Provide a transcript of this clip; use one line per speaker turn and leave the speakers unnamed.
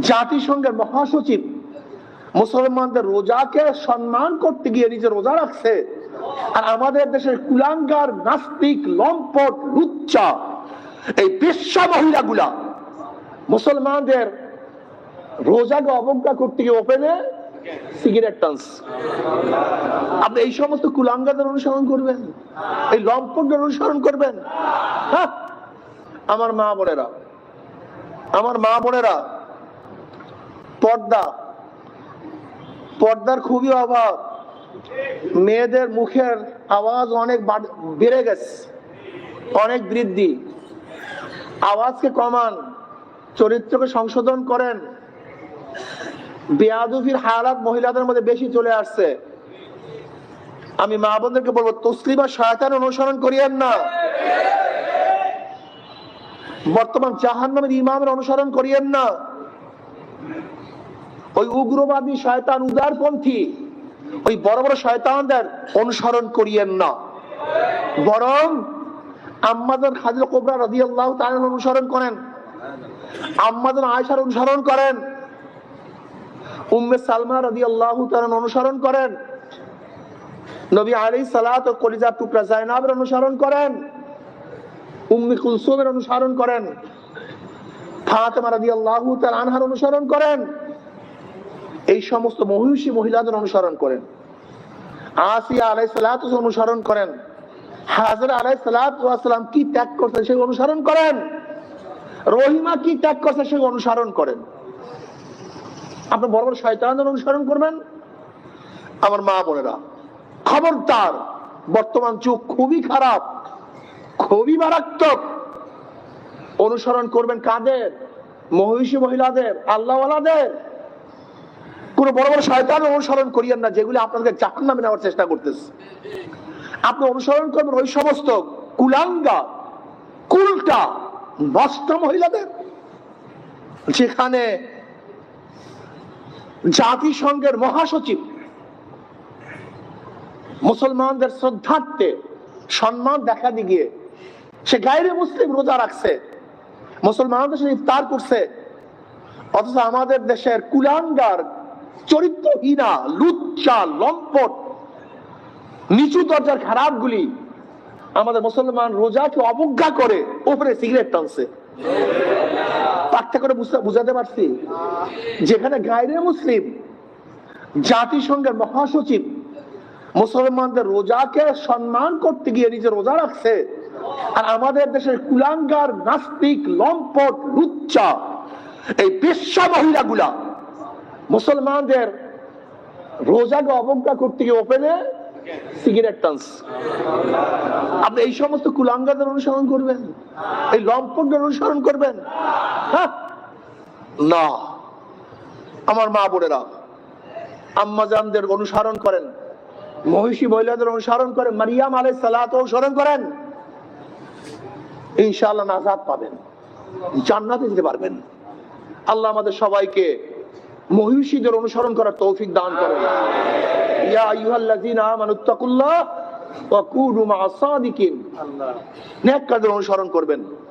জাতিসংঘের মহাসচিব মুসলমানদের রোজাকে সম্মান করতে গিয়ে নিজে রোজা রাখছে। আর আমাদের দেশের কুলাঙ্গার, নাস্তিক, লম্পট, লুচ্চা, এই পেশা মহিলাগুলা মুসলমানদের রোজাকে অবজ্ঞা করতে গিয়ে ওপেনে সিগারেট টানস আপনি এই সমস্ত কুলাঙ্গাদের অনুসরণ করবেন? এই লম্পটদের অনুসরণ করবেন? হ্যাঁ? আমার মা বোনেরা, আমার মা বোনেরা পর্দা। পর্দার খুবই অভাব। মেয়েদের মুখের আওয়াজ অনেক বেড়ে গেছে। অনেক বৃদ্ধি। আওয়াজকে কমান। চরিত্রকে সংশোধন করেন। বেয়াদুফির হালাত মহিলাদের মধ্যে বেশি চলে আসছে। আমি মা বোনদেরকে বলব, তসলিমা শয়তান অনুসরণ করিয়েন না। বর্তমান জাহান নামের ইমামের অনুসরণ করিয়েন না। ওই উগ্রবাদী শয়তান উদারপন্থী, ওই বড় বড় শয়তানদের অনুসরণ করিয়েন না। বরং আম্মাদের খাদিল কোবরা রাজি আল্লাহ অনুসরণ করেন। আম্মাদের আয়সার অনুসরণ করেন। উম্মে সালমা রাজি আল্লাহ অনুসরণ করেন। নবী আলী সালাত ও কলিজা টুকরা জাইনাবের অনুসরণ করেন। উম্মি কুলসুমের অনুসরণ করেন। ফাতেমা রাজি আল্লাহ আনহার অনুসরণ করেন। এই সমস্ত মহিষী মহিলাদের অনুসরণ করেন। আসিয়া আলাই সালাত অনুসরণ করেন। হাজর আলাই সালাম কি ত্যাগ করছে সেই অনুসরণ করেন? রহিমা কি ত্যাগ করছে সেই অনুসরণ করেন। আপনি বড় বড় শয়তানদের অনুসরণ করবেন? আমার মা বোনেরা, খবরদার, বর্তমান যুগ খুবই খারাপ, খুবই মারাত্মক। অনুসরণ করবেন কাদের? মহিষী মহিলাদের, আল্লাহওয়ালাদের। কোন বড় বড় শয়তান অনুসরণ করিয়েন না, যেগুলি আপনাদের জাহান নামে নেওয়ার চেষ্টা করতেছে। আপনি অনুসরণ করবেন ওই সমস্ত কুলাঙ্গা, কুলটা, নষ্ট মহিলাদের। যেখানে জাতিসংঘের মহাসচিব মুসলমানদের শ্রদ্ধার্থে সম্মান দেখা দিয়ে সে গাইরে মুসলিম রোজা রাখছে, মুসলমানদের সাথে ইফতার করছে, অথচ আমাদের দেশের কুলাঙ্গার চরিত্রহীনা, লুচ্চা, লম্পট, নিচু দরজার খারাপগুলি আমাদের মুসলমান রোজাকে অবজ্ঞা করে, উপরে সিগারেট টানছে। বুঝাতে পারছি? যেখানে মুসলিম, জাতিসংঘের মহাসচিব মুসলমানদের রোজাকে সম্মান করতে গিয়ে নিজে রোজা রাখছে, আর আমাদের দেশের কুলাঙ্গার, নাস্তিক, লম্পট, লুচ্চা, এই পেশা মহিলাগুলা মুসলমানদের রোজাকে অবজ্ঞা করতে গিয়ে ওপেনে সিগারেট টানস আপনি এই সমস্ত কুলাঙ্গাদের অনুসরণ করবেন? এই লম্পটদের অনুসরণ করবেন? হ্যাঁ? না। আমার মা বোনেরা আম্মাজানদের অনুসরণ করেন, মহিষী মহিলাদের অনুসরণ করেন, মারিয়াম আলাই সালাত অনুসরণ করেন। ইনশাআল্লাহ নাজাদ পাবেন। জান্নাতে যেতে পারবেন। আল্লাহ আমাদের সবাইকে মহিষীদের অনুসরণ করার তৌফিক দান করেন। ইয়া অনুসরণ করবেন।